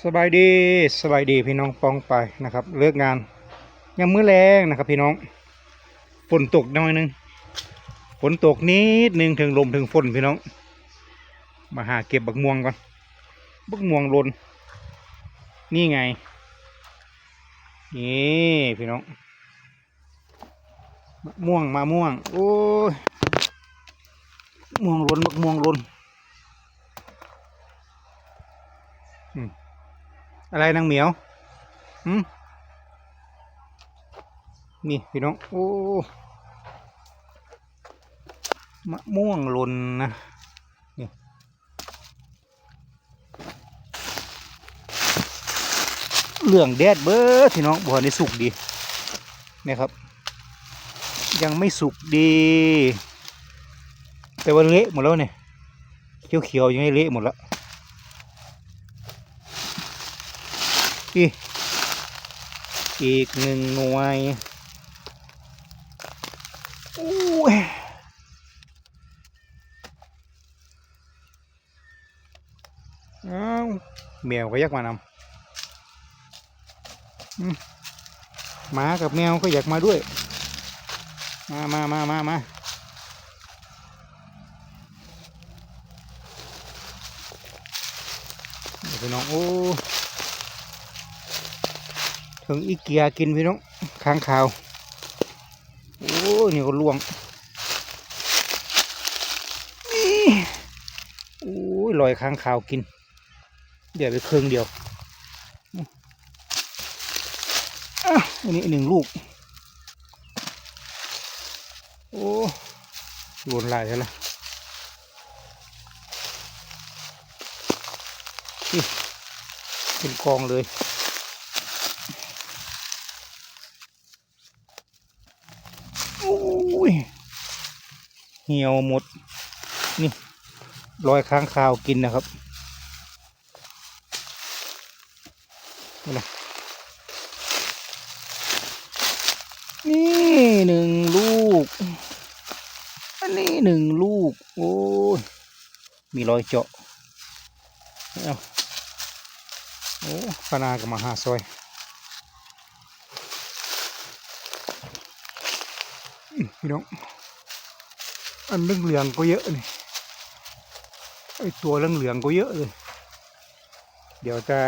สบายดีสบายดีพี่น้องปองไปนะครับ เลิกงานยังมื้อแรงนะครับ พี่น้องฝนตกหน้อยหนึงฝนตกนิดหนึงถึงลมถึงฝนพี่น้อง มาหาเก็บบักม่วงก่อนบักม่วงลนนี่ไงนี่พี่น้องมะม่วงมะม่วงโอ้ยม่วงหลนบักม่วงหลน อะไรนางเหมียวหืมนี่พี่น้อง โอ้มะม่วงหล่นนะนี่เหลืองแดดเบิดพี่น้องบัวนี่สุกดีนะครับ ยังไม่สุกดีแต่ว่าเละหมดแล้วเนี่ยเขียวๆยังไม่เละหมดแล้ว อีกอีกหนึ่งหน่วยอู้ยอ้าวแมวก็อยากมานำหมากับแมวก็อยากมาด้วย มามามามามาเดี๋ยวพี่น้องโอ้ ถึงอีเกียกินพี่น้องค้างคาว โอ้ยนี่ก็ล่วงนี่โอ้ยลอยค้างคาวกิน เดี๋ยวไปเครื่องเดียวอันนี้หนึ่งลูก โอ้หล่นหลายแล้วล่ะนี่เป็นกองเลย โอ้ยเหี่ยวหมด นี่รอยค้างคาวกินนะครับนี่นะนี่หนึ่งลูก อันนี้หนึ่งลูก โอ้ย มีรอยเจาะเอาโอ้ปานากับมาหาซอย พี่น้อง อันเรื่องเหลืองก็เยอะนี่ไอตัวเรื่องเหลืองก็เยอะเลย เดี๋ยวจะ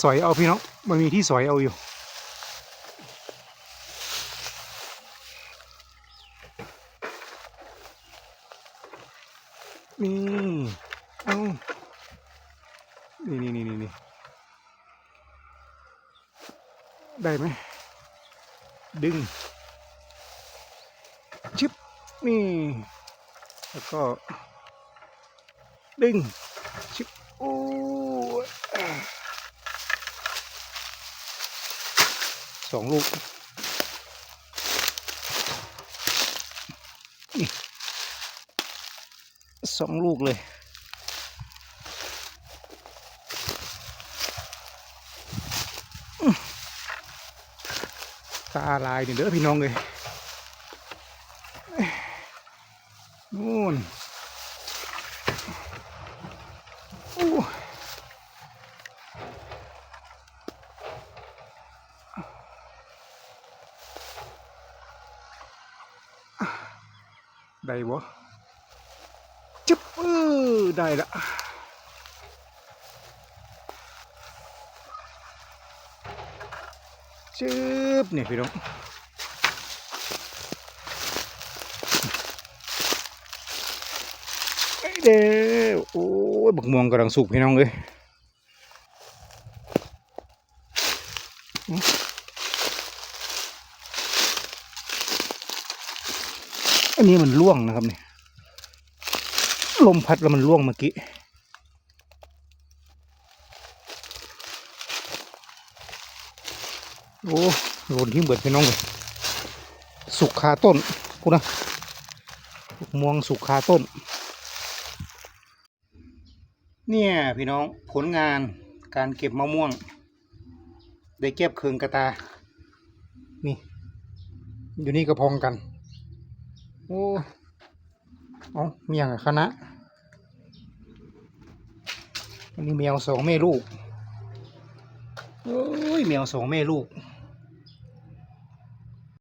สอยเอาพี่น้อง มันมีที่สอยเอาอยู่นี่ เอานี่นี่นี่นี่นี่ ได้ไหม ดึง ชิบนี่ แล้วก็ ดึง ชิบโอ้ยสองลูก นี่สองลูกเลย ตาลายนี่เด้อพี่น้องเลยนู่นโอ้ได้บ่จึ๊บเออได้ละ จึ๊บนี่พี่น้องไอเด้อโอ้ยบักม่วงกำลังสุกพี่น้องเลยอันนี้มันร่วงนะครับเนี่ยลมพัดแล้วมันร่วงเมื่อกี้ โอ้โดนที่เบิดพี่น้องเลยสุกคาต้นกูนะม่วงสุกคาต้น เนี่ยพี่น้องผลงานการเก็บมะม่วง ได้เก็บเคืองกระตา นี่ อยู่นี่กระพองกัน โอ้เอาเมียงคณะอันนี้แมวสองแม่ลูก โอ้ยแมวสองแม่ลูก